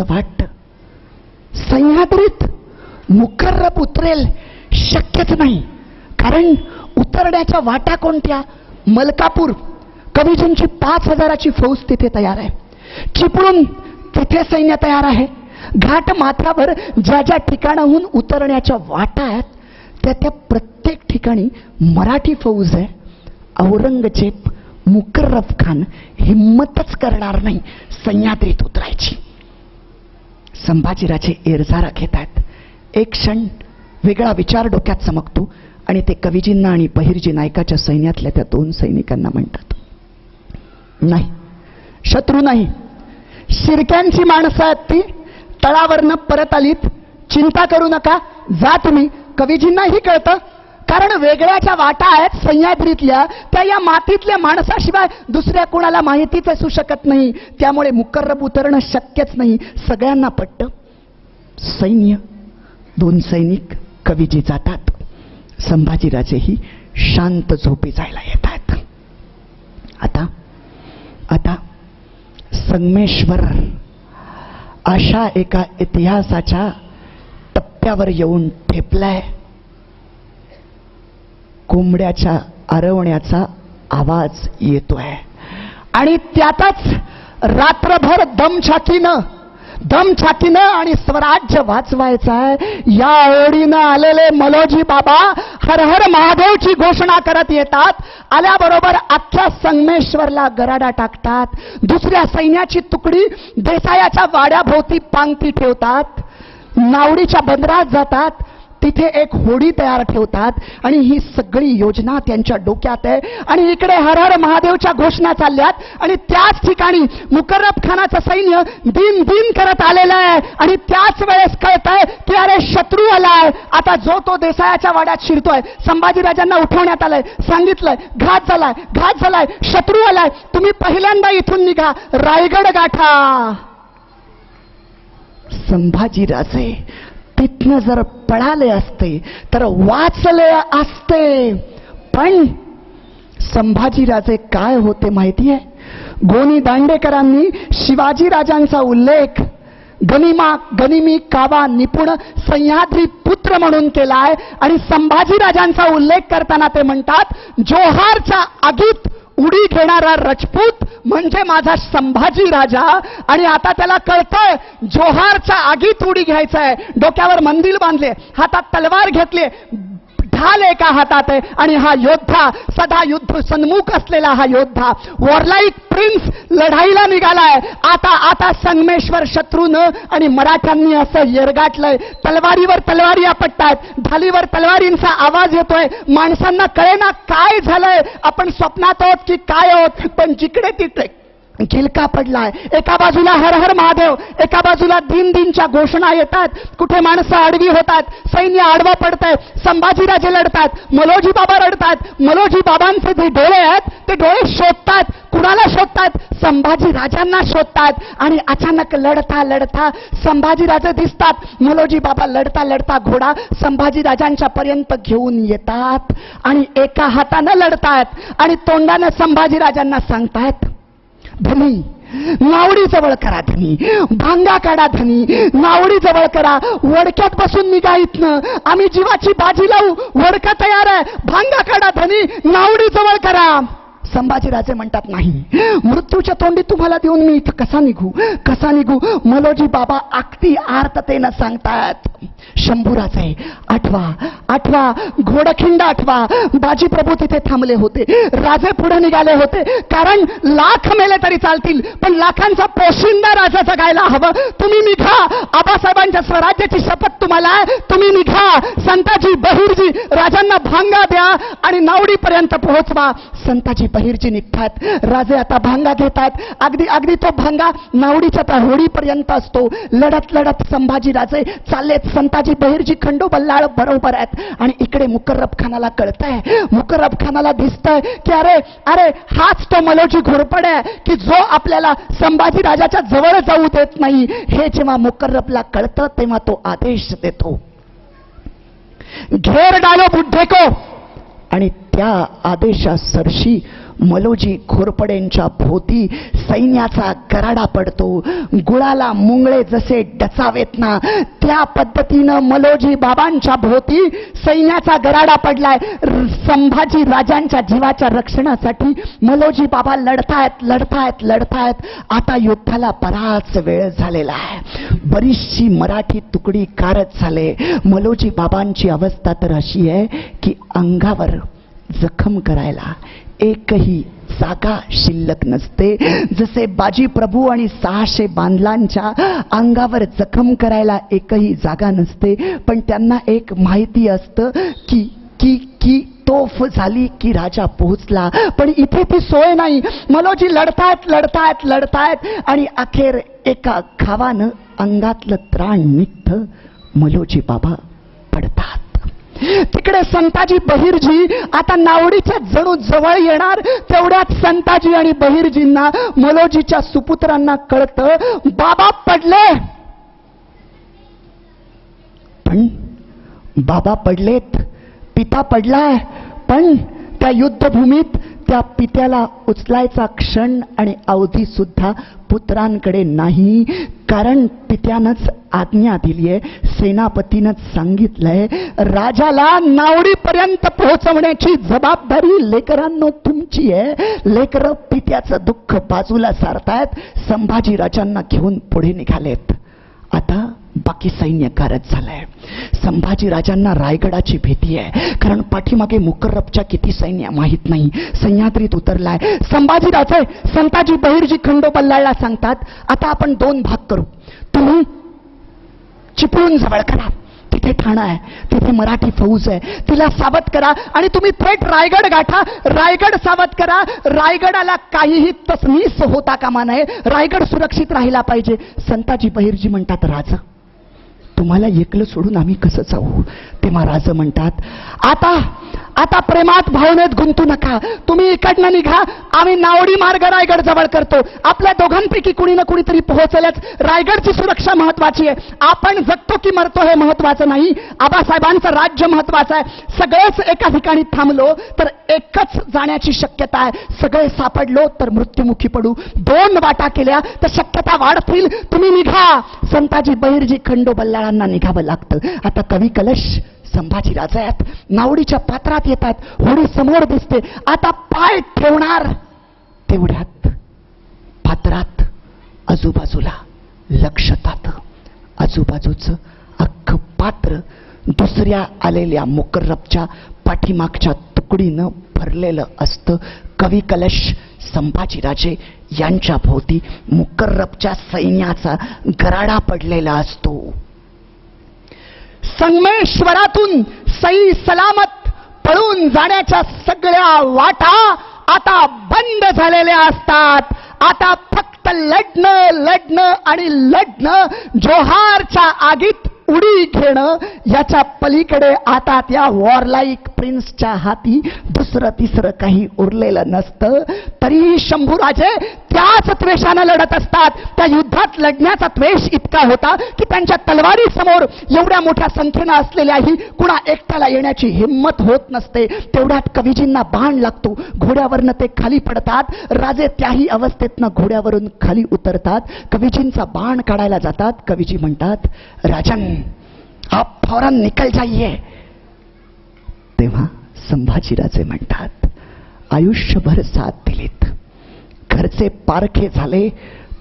असं वाटतं. सह्याद्रीत मुकर्रब उतरेल शक्यच नाही. कारण उतरण्याच्या वाटा कोणत्या? मलकापूर. कविजींची पाच हजाराची फौज तिथे तयार आहे. चिपळूण तिथे सैन्य तयार आहे. घाट माथ्यावर ज्या ज्या ठिकाणाहून उतरण्याच्या वाटा आहेत त्या त्या प्रत्येक ठिकाणी मराठी फौज आहे. औरंगजेब मुकर्रब खान हिम्मतच करणार नाही सह्याद्रीत उतरायची. संभाजीराजे एरझारा घेत आहेत एक क्षण वेगळा विचार डोक्यात चमकतो आणि ते कवीजींना आणि बहिर्जी नायकाच्या सैन्यातल्या त्या दोन सैनिकांना म्हणतात. नाही शत्रू नाही. शिरक्यांची माणसं आहेत ती. तळावरनं परत आलीत. चिंता करू नका. जा तुम्ही. कवीजींनाही कळतं. कारण वेगळ्याच्या वाटा आहेत सह्याद्रीतल्या त्या या मातीतल्या माणसाशिवाय दुसऱ्या कोणाला माहितीच असू शकत नाही. त्यामुळे मुकर्रब उतरणं शक्यच नाही. सगळ्यांना पटतं. सैन्य दोन सैनिक कवीजी जातात. संभाजीराजेही शांत झोपी जायला येतात. आता आता संगमेश्वर अशा एका इतिहासाच्या टप्प्यावर येऊन ठेपलाय. कोंबड्याच्या आरवण्याचा आवाज येतोय. आणि त्यातच रात्रभर दमछाकीनं दमछाकीनं आणि स्वराज्य वाचवायचं आहे या ओळीनं आलेले मलोजी बाबा हर हर महादेवची घोषणा करत येतात. आल्याबरोबर अख्ख्या संगमेश्वरला गराडा टाकतात. दुसऱ्या सैन्याची तुकडी देसायाच्या वाड्याभोवती पांगती ठेवतात. नावडीच्या बंदरात जातात. तिथे एक होडी तयार ठेवतात आणि ही सगळी योजना त्यांच्या डोक्यात आहे. आणि इकडे हर हर महादेवच्या घोषणा चालल्यात. आणि त्याच ठिकाणी मुकर्रब खानाचं सैन्य दिन दिन करत आलेलं आहे. आणि त्याच वेळेस कळत आहे की अरे शत्रू आलाय. आता जो तो देसायाच्या वाड्यात शिरतोय संभाजीराजांना उठवण्यात आलंय सांगितलंय घात झालाय घात झालाय शत्रू आलाय. तुम्ही पहिल्यांदा इथून निघा. रायगड गाठा. संभाजीराजे तिथनं जर पळाले असते तर वाचले असते. पण संभाजीराजे काय होते माहिती आहे गोनी दांडेकरांनी शिवाजी राजांचा उल्लेख गनिमा गनिमी कावा निपुण सह्याद्री पुत्र म्हणून केला आहे आणि संभाजीराजांचा उल्लेख करताना ते म्हणतात जोहारच्या आगीत उडी घेणारा रजपूत म्हणजे माझा संभाजी राजा. आणि आता त्याला कळतंय जोहारच्या आगीत उडी घ्यायचा आहे डोक्यावर मंदिर बांधले हातात तलवार घेतली ढाल एका हातात आहे आणि हा योद्धा सदा युद्ध सन्मुख असलेला हा योद्धा वॉरलाईक प्रिन्स लढाईला निघालाय. आता आता संगमेश्वर शत्रून आणि मराठ्यांनी असं येरगाटलंय तलवारीवर तलवारी आपटतायत. ढालीवर तलवारींचा आवाज येतोय. माणसांना कळेना काय झालंय. आपण स्वप्नात आहोत की काय आहोत. पण जिकडे तिथे झिलका पडलाय. एका बाजूला हर हर महादेव एका बाजूला दिन दिनच्या घोषणा येतात. कुठे माणसं आडवी होतात सैन्य आडवं पडतंय संभाजीराजे लढतात मलोजी बाबा रडतात मलोजी बाबांचे जे डोळे आहेत ते डोळे शोधतात. कुणाला शोधतात? संभाजी राजांना शोधतात. आणि अचानक लढता लढता संभाजीराजे दिसतात. मलोजी बाबा लढता लढता घोडा संभाजी राजांच्या पर्यंत घेऊन येतात. आणि एका हातानं लढतात आणि तोंडानं संभाजीराजांना सांगतायत. धनी. नावडी जवळ करा धनी. भांगा काढा धनी. नावडी जवळ करा. वडक्यात बसून निघा इथनं. आम्ही जीवाची बाजी लावू. वडका तयार आहे. भांगा काढा धनी. नावडी जवळ करा. संभाजीराजे म्हणतात नाही. मृत्यूच्या तोंडी तुम्हाला देऊन मी इथं कसा निघू? कसा निघू? मलोजी बाबा अगदी आर्ततेनं सांगतात. शंभूराजे आठवा आठवा घोडखिंड आठवा. बाजीप्रभू तिथे थांबले होते. राजे पुढे निघाले होते. कारण लाख मेले तरी चालतील पण लाखांचा पोशिंदा राजा जगायला हवं. तुम्ही निघा. आबासाहेबांच्या स्वराज्याची शपथ तुम्हाला आहे. तुम्ही निघा. संताजी बहिरजी राजांना भांगा द्या आणि नावडीपर्यंत पोहोचवा. संताजी बहिरजी निघतात. राजे आता भांगा घेतात. अगदी अगदी तो भांगा नावडीच्या त्या होडीपर्यंत असतो. लढत लढत संभाजी राजे चाललेत. संताजी की बहिरजी खंडो बल्लाळ बरोबर आहेत. आणि इकडे मुकर्रब खानाला कळतंय. मुकर्रब खानाला दिसतंय की अरे अरे हाच तो मलोजी घोरपड आहे की जो आपल्याला संभाजी राजाच्या जवळ जाऊ देत नाही. हे जेव्हा मुकर्रबला कळतं तेव्हा तो आदेश देतो. घेर डालो बुड्ढे को आणि त्या आदेशासरशी मलोजी घोरपडेंच्या भोवती सैन्याचा गराडा पडतो. गुळाला मुंगळे जसे डचावेत ना त्या पद्धतीनं मलोजी बाबांच्या भोवती सैन्याचा गराडा पडलाय. संभाजी राजांच्या जीवाच्या रक्षणासाठी मलोजी बाबा लढतायत लढतायत लढतायत. आता युद्धाला बराच वेळ झालेला आहे. बरीचशी मराठी तुकडी कारच झाले. मलोजी बाबांची अवस्था तर अशी आहे की अंगावर जखम करायला. एकही जागा शिल्लक नसते. जसे बाजी प्रभू आणि सहाशे बांधलांच्या अंगावर जखम करायला एकही जागा नसते पण त्यांना एक माहिती असतं की की की तोफ झाली की राजा पोहोचला. पण इथे ती सोय नाही. मलोजी लढतायत लढतायत लढतायत आणि अखेर एका खावानं अंगातलं त्राण निघतं. मलोजी बाबा पडतात. तिकडे संताजी बहिरजी आता नावडीच्या जणू जवळ येणार तेवढ्यात संताजी आणि बहिरजींना मलोजीच्या सुपुत्रांना कळतं बाबा पडले. पण बाबा पडलेत पिता पडलाय पण त्या युद्धभूमीत त्या पित्याला उचलायचा क्षण आणि अवधी सुद्धा पुत्रांकडे नाही. कारण पित्यानंच आज्ञा दिली आहे सेनापतीनंच सांगितलंय राजाला नावडीपर्यंत पोहोचवण्याची जबाबदारी लेकरांनो तुमची आहे. लेकरं पित्याचं दुःख बाजूला सारतायत संभाजी राजांना घेऊन पुढे निघालेत. आता बाकी सैन्य गरज झालंय. संभाजी राजांना रायगडाची भीती आहे. कारण पाठीमागे मुकर्रबच्या किती सैन्य माहीत नाही. सह्याद्रीत उतरलाय. संभाजी राजे संताजी बहिरजी खंडोबल्लाळला सांगतात आता आपण दोन भाग करू. तुम्ही चिपळूण जवळ करा. तिथे ठाणं आहे तिथे मराठी फौज आहे. तिला सावध करा आणि तुम्ही थेट रायगड गाठा. रायगड सावध करा. रायगडाला काहीही तसनीस होता कामा नये. रायगड सुरक्षित राहिला पाहिजे. संताजी बहिरजी म्हणतात राज. तुम्हाला एकलं सोडून आम्ही कसं जाऊ? तेव्हा राज म्हणतात आता आता प्रेमात भावनेत गुंतू नका. तुम्ही इकडनं निघा. आम्ही नावडी मार्ग रायगड जवळ करतो. आपल्या दोघांपैकी कुणी ना कुणीतरी पोहोचलच रायगडची सुरक्षा महत्वाची आहे. आपण जगतो की मरतो हे महत्वाचं नाही. आबासाहेबांचं राज्य महत्वाचं आहे. सगळेच एका ठिकाणी थांबलो तर एकच जाण्याची शक्यता आहे. सगळे सापडलो तर मृत्युमुखी पडू. दोन वाटा केल्या तर शक्यता वाढतील. तुम्ही निघा. संताजी बहिरजी खंडोबल्लाळांना निघावं लागतं. आता कवी कलश संभाजी राजा आहेत. नावडीच्या पात्रात येतात होडी समोर दिसते. आता पाय ठेवणार. तेवढ्यात पात्रात आजूबाजूला लक्षतात आजूबाजूचं अख्खं पात्र दुसऱ्या आलेल्या मुकर्रबच्या पाठीमागच्या तुकडीनं भरलेलं असतं. कवी कलश संभाजीराजे यांच्या भोवती मुकर्रबच्या सैन्याचा गराडा पडलेला असतो. संगमेश्वरातून सई सलामत पळून जाण्याच्या सगळ्या वाटा आता बंद झालेल्या असतात. आता फक्त लढणं लढणं आणि लढणं जोहारच्या आगीत उडी घेणं याच्या पलीकडे आता त्या वॉरलाईक प्रिन्सच्या हाती दुसरं तिसरं काही उरलेलं नसतं. तरीही शंभूराजे त्याच त्वेषानं लढत असतात. त्या युद्धात लढण्याचा त्वेष इतका होता की त्यांच्या तलवारी समोर एवढ्या मोठ्या संख्येनं असलेल्याही कुणा एकट्याला येण्याची हिंमत होत नसते. तेवढ्यात कवीजींना बाण लागतो. घोड्यावरनं ते खाली पडतात. राजे त्याही अवस्थेतनं घोड्यावरून खाली उतरतात. कवीजींचा बाण काढायला जातात. कवीजी म्हणतात राजन आप फौरन निकल जाइए. तेव्हा संभाजीराजे म्हणतात आयुष्यभर साथ दिलीत. घरचे पारखे झाले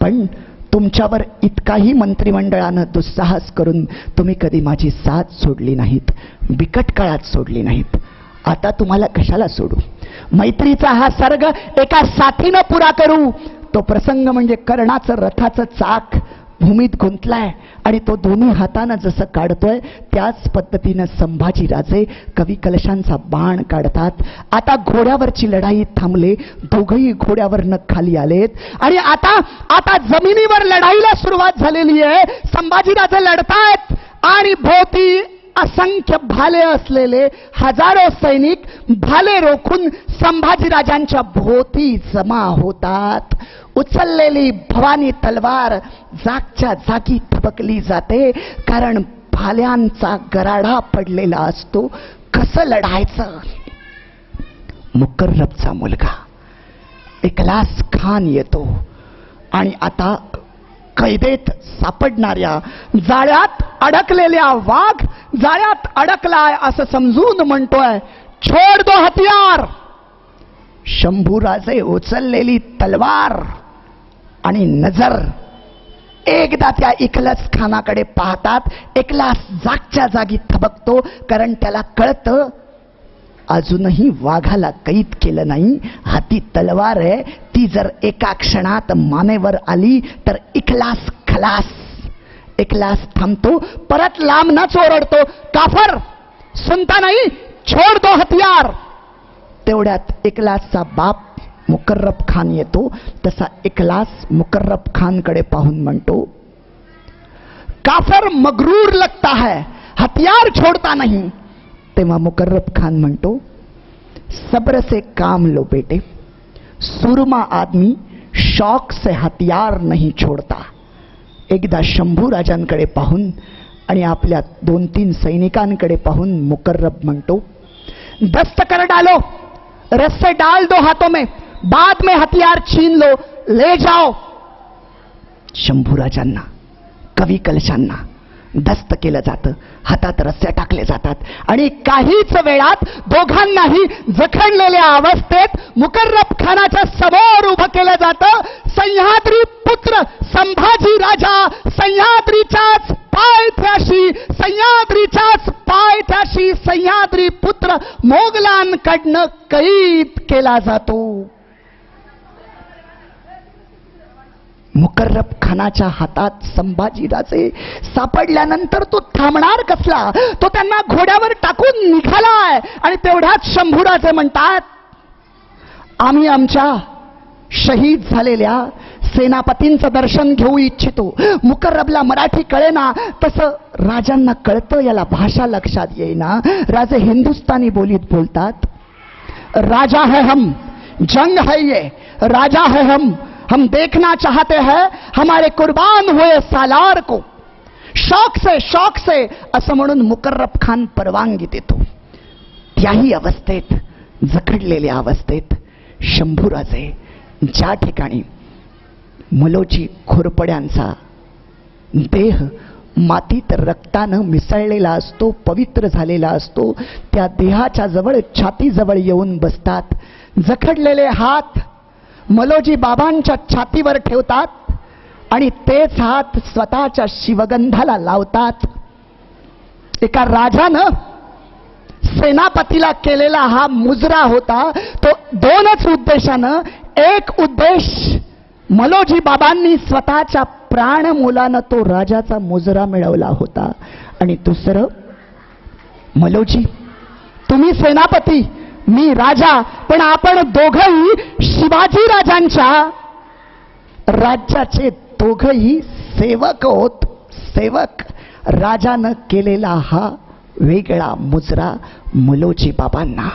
पण तुमच्यावर इतकाही मंत्रिमंडळानं दुस्साहस करून तुम्ही कधी माझी साथ सोडली नाहीत बिकट काळात सोडली नाहीत. आता तुम्हाला कशाला सोडू? मैत्रीचा हा सर्ग एका साथीनं पुरा करू. तो प्रसंग म्हणजे कर्णाचं रथाचं चाक. भूमीत गुंतलाय आणि तो दोन्ही हातानं जसं काढतोय त्याच पद्धतीनं संभाजीराजे कवी कलशांचा बाण काढतात. आता घोड्यावरची लढाई थांबले दोघही घोड्यावरनं खाली आलेत. आणि आता आता जमिनीवर लढाईला सुरुवात झालेली आहे. संभाजीराजे लढतायत आणि भोवती असंख्य भाले असलेले हजारो सैनिक भाले रोखून संभाजीराजांच्या भोवती जमा होतात. उचललेली भवानी तलवार जागच्या जागी थबकली जाते. कारण भाल्यांचा गराडा पडलेला असतो. कसं लढायचं? मुकर्रबचा मुलगा. एकलास खान येतो. आणि आता कैदेत सापडणाऱ्या जाळ्यात अडकलेल्या वाघ जाळ्यात अडकलाय असं समजून म्हणतोय छोड दो हतियार शंभूराजे उचललेली तलवार आणि नजर एकदा त्या इखलस खानाकडे पाहतात एकलास जागच्या जागी थबकतो कारण त्याला कळतं अजूनही वाघाला कैद केलं नाही. हाती तलवार आहे. ती जर एका क्षणात मानेवर आली तर इखलास खलास. एकलास थांबतो परत लांब न चोरडतो काफर! सुनता नाही! छोड दो हतियार तेवढ्यात एकलासचा बाप मुकर्रब खान येतो तसा एकलास मुकर्रब खानकडे पाहून म्हणतो काफर मगरूर लगता है हथियार छोड़ता नाही. तेव्हा मुकर्रब खान म्हणतो सब्र से काम लो बेटे सुरमा आदमी शौक से हथियार नहीं छोड़ता. एकदा शंभू राजांकडे पाहून आणि आपल्या दोन तीन सैनिकांकडे पाहून मुकर्रब म्हणतो दस्त कर डालो रस्से डाल दो हाथों में बाद में हथियार छीन लो ले जाओ। शंभूराजांना कवी कलशांना दस्त केलं जातं हातात रस्त्या टाकले जातात आणि काहीच वेळात दोघांनाही जखडलेल्या अवस्थेत मुकर्रब खानाच्या समोर उभं केलं जातं. सह्याद्री पुत्र संभाजी राजा सह्याद्रीच्याच पायथ्याशी सह्याद्रीच्याच पायथ्याशी सह्याद्री पुत्र मोगलांकडनं कैद केला जातो. मुकर्रब खानाच्या हातात संभाजीराजे सापडल्यानंतर तो थांबणार कसला? तो त्यांना घोड्यावर टाकून निघालाय. आणि तेवढ्याच शंभूराजे म्हणतात आम्ही आमच्या शहीद झालेल्या सेनापतींचं दर्शन घेऊ इच्छितो. मुकर्रबला मराठी कळेना. तसं राजांना कळतं याला भाषा लक्षात येईना. राजे हिंदुस्तानी बोलीत बोलतात राजा है हम जंग है ये. राजा है हम हम देखना चाहते हैं हमारे कुर्बान हुए सालार को। शौक से शौक से असं म्हणून मुकर्रब खान परवानगी देतो त्याही अवस्थेत जखडलेल्या अवस्थेत शंभूराजे ज्या ठिकाणी मुलोची खुरपड्यांचा देह मातीत रक्तानं मिसळलेला असतो पवित्र झालेला असतो त्या देहाच्या जवळ छातीजवळ येऊन बसतात. जखडलेले हात मलोजी बाबांच्या छातीवर ठेवतात आणि तेच हात स्वतःच्या शिवगंधाला लावतात. एका राजानं सेनापतीला केलेला हा मुजरा होता तो दोनच उद्देशानं एक उद्देश मलोजी बाबांनी स्वतःच्या प्राण मुलानं तो राजाचा मुजरा मिळवला होता. आणि दुसरं मलोजी तुम्ही सेनापती मी राजा पण आपण दोघही शिवाजी राजांच्या राज्याचे दोघही सेवक होत सेवक राजानं केलेला हा वेगळा मुजरा मुलोजी बाबांना.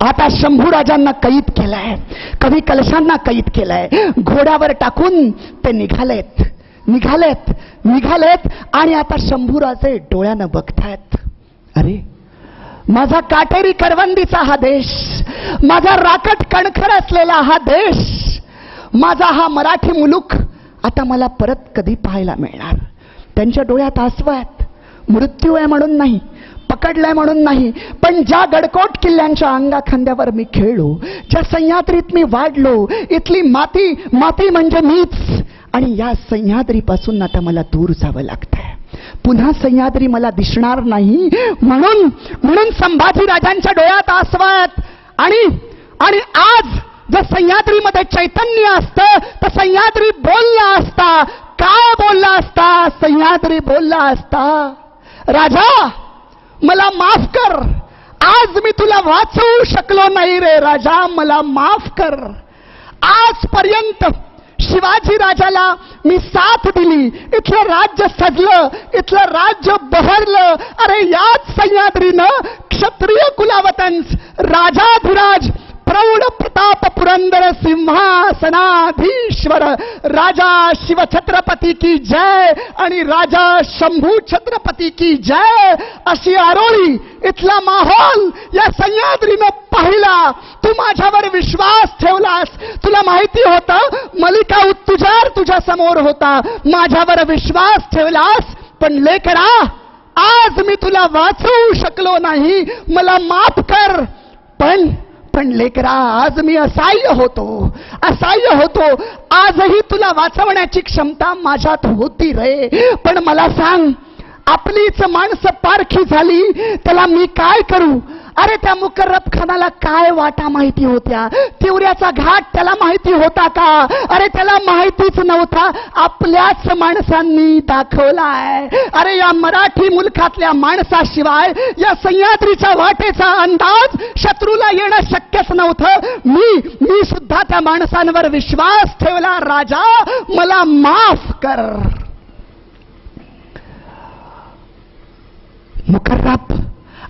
आता शंभू राजांना कैद केलाय कवी कलशांना कैद केलाय घोड्यावर टाकून ते निघालेत निघालेत निघालेत आणि आता शंभूराजे डोळ्यानं बघतायत. अरे माझा काटेरी करवंदीचा हा देश माझा राकट कणखर असलेला हा देश माझा हा मराठी मुलूक आता मला परत कधी पाहायला मिळणार? त्यांच्या डोळ्यात आसव आहेत. मृत्यू आहे म्हणून नाही पकडलाय म्हणून नाही पण ज्या गडकोट किल्ल्यांच्या अंगा खांद्यावर मी खेळलो ज्या सह्याद्रीत मी वाढलो इथली माती माती म्हणजे मीच. आणि या सह्याद्रीपासून आता मला दूर जावं लागतं. पुन्हा सह्याद्री मला दिसणार नाही. म्हणून म्हणून संभाजी राजांच्या डोळ्यात आसवात आणि आणि आज जर सह्याद्रीमध्ये चैतन्य असतं तर सह्याद्री बोलला असता. काय बोलला असता? सह्याद्री बोलला असता. राजा मला माफ कर. आज मी तुला वाचवू शकलो नाही रे राजा मला माफ कर. आजपर्यंत शिवाजी राजाला मी साथ दिली. इथलं राज्य सजलं इथलं राज्य बहरलं. अरे याच सह्याद्रीनं क्षत्रिय कुलावतंस राजाधिराज प्रौढ प्रताप पुरंदर सिंहासनाधीश्वर राजा शिवछत्रपती की जय आणि राजा शंभू छत्रपती की जय अशी आरोळी इथला माहोल या सह्याद्रीनं पाहिला. तू माझ्यावर विश्वास ठेवलास. तुला माहिती होतं मलिका उत्तुजार तुझ्या समोर होता. माझ्यावर विश्वास ठेवलास पण लेकरा आज मी तुला वाचवू शकलो नाही. मला माफ कर. पण पण लेकरा आज मी असाह्य होतो. असाह्य होतो. आजही तुला वाचवण्याची क्षमता माझ्यात होती रे. पण मला सांग आपलीच माणसं पारखी झाली त्याला मी काय करू? अरे त्या मुकर्रब खानाला काय वाटा माहिती होत्या? तिवऱ्याचा घाट त्याला माहिती होता का? अरे त्याला माहितीच नव्हता. आपल्याच माणसांनी दाखवलाय. अरे या मराठी मुलखातल्या माणसाशिवाय या सह्याद्रीच्या वाटेचा अंदाज शत्रूला येणं शक्यच नव्हतं. मी मी सुद्धा त्या माणसांवर विश्वास ठेवला राजा मला माफ कर. मुकर्रब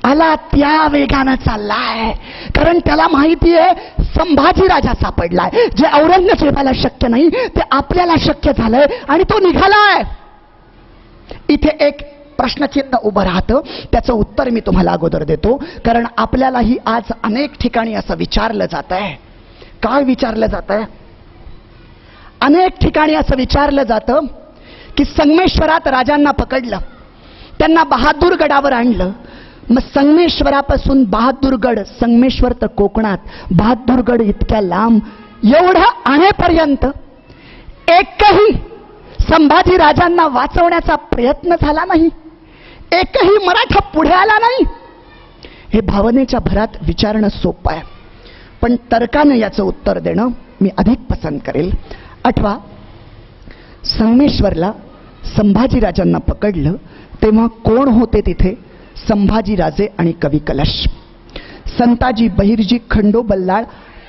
आला त्या वेगानं चाललाय. कारण त्याला माहिती आहे संभाजी राजा सापडलाय. जे औरंगजेबाला शक्य नाही ते आपल्याला शक्य झालंय आणि तो निघालाय. इथे एक प्रश्नचिन्ह उभं राहतं. त्याचं उत्तर मी तुम्हाला अगोदर देतो. कारण आपल्यालाही आज अनेक ठिकाणी असं विचारलं जात आहे काय विचारलं जात आहे अनेक ठिकाणी असं विचारलं जातं की संगमेश्वरात राजांना पकडलं. त्यांना बहादूरगडावर आणलं. मग संगमेश्वरापासून बहादूरगड संगमेश्वर तर कोकणात. बहादूरगड इतक्या लांब एवढं आणेपर्यंत एकही संभाजी राजांना वाचवण्याचा प्रयत्न झाला नाही. एकही मराठा पुढे आला नाही. हे भावनेच्या भरात विचारणं सोपं आहे. पण तर्कानं याचं उत्तर देणं मी अधिक पसंत करेल. आठवा संगमेश्वरला संभाजीराजांना पकडलं तेव्हा कोण होते तिथे? संभाजीराजे आणि कवी कलश. संताजी बहिर्जी खंडो बल्लाळ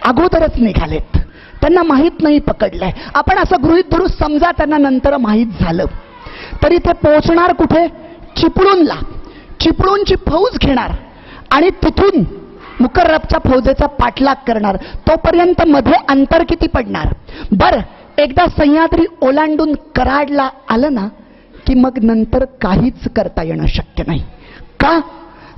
अगोदरच निघालेत. त्यांना माहीत नाही पकडलंय. आपण असं गृहित धरू समजा त्यांना नंतर माहीत झालं. तरी ते पोहोचणार कुठे? चिपळूणला. चिपळूणची फौज घेणार आणि तिथून मुकर्रबच्या फौजेचा पाठलाग करणार. तोपर्यंत मध्ये अंतर किती पडणार? बर एकदा सह्याद्री ओलांडून कराडला आलं ना की मग नंतर काहीच करता येणं शक्य नाही. का?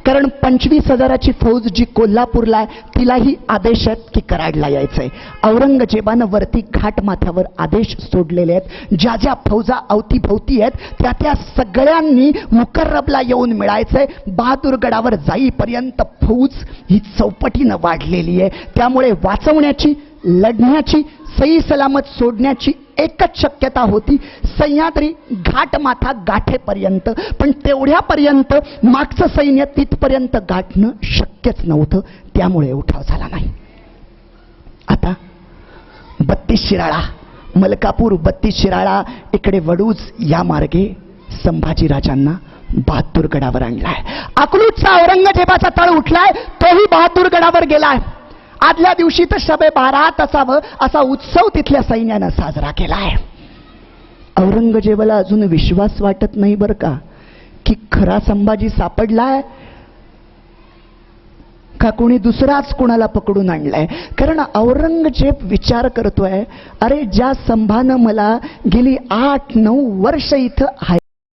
कारण पंचवीस हजाराची फौज जी कोल्हापूरला आहे तिलाही आदेश आहेत की कराडला यायचं आहे औरंगजेबानं वरती घाट माथ्यावर आदेश सोडलेले आहेत. ज्या ज्या फौजा अवतीभोवती आहेत त्या त्या सगळ्यांनी मुकर्रबला येऊन मिळायचं आहे बहादूरगडावर जाईपर्यंत फौज ही चौपटीनं वाढलेली आहे. त्यामुळे वाचवण्याची लढण्याची सई सलामत सोडण्याची एकच शक्यता होती. सह्याद्री घाटमाथा गाठेपर्यंत पण तेवढ्यापर्यंत मागचं सैन्य तिथपर्यंत गाठणं शक्यच नव्हतं. त्यामुळे उठाव झाला नाही. आता बत्तीस शिराळा मलकापूर बत्तीस शिराळा इकडे वडूज या मार्गे संभाजीराजांना बहादूरगडावर आणलाय. अकलूजचा औरंगजेबाचा तळ उठलाय तोही बहादूरगडावर गेलाय. आदल्या दिवशी तर शबे बारात असावं असा उत्सव तिथल्या सैन्यानं साजरा केलाय. औरंगजेबाला अजून विश्वास वाटत नाही बरं का? की खरा संभाजी सापडलाय? का कोणी दुसराच कोणाला पकडून आणलाय? कारण औरंगजेब विचार करतोय अरे ज्या संभानं मला गेली आठ नऊ वर्ष इथं हाय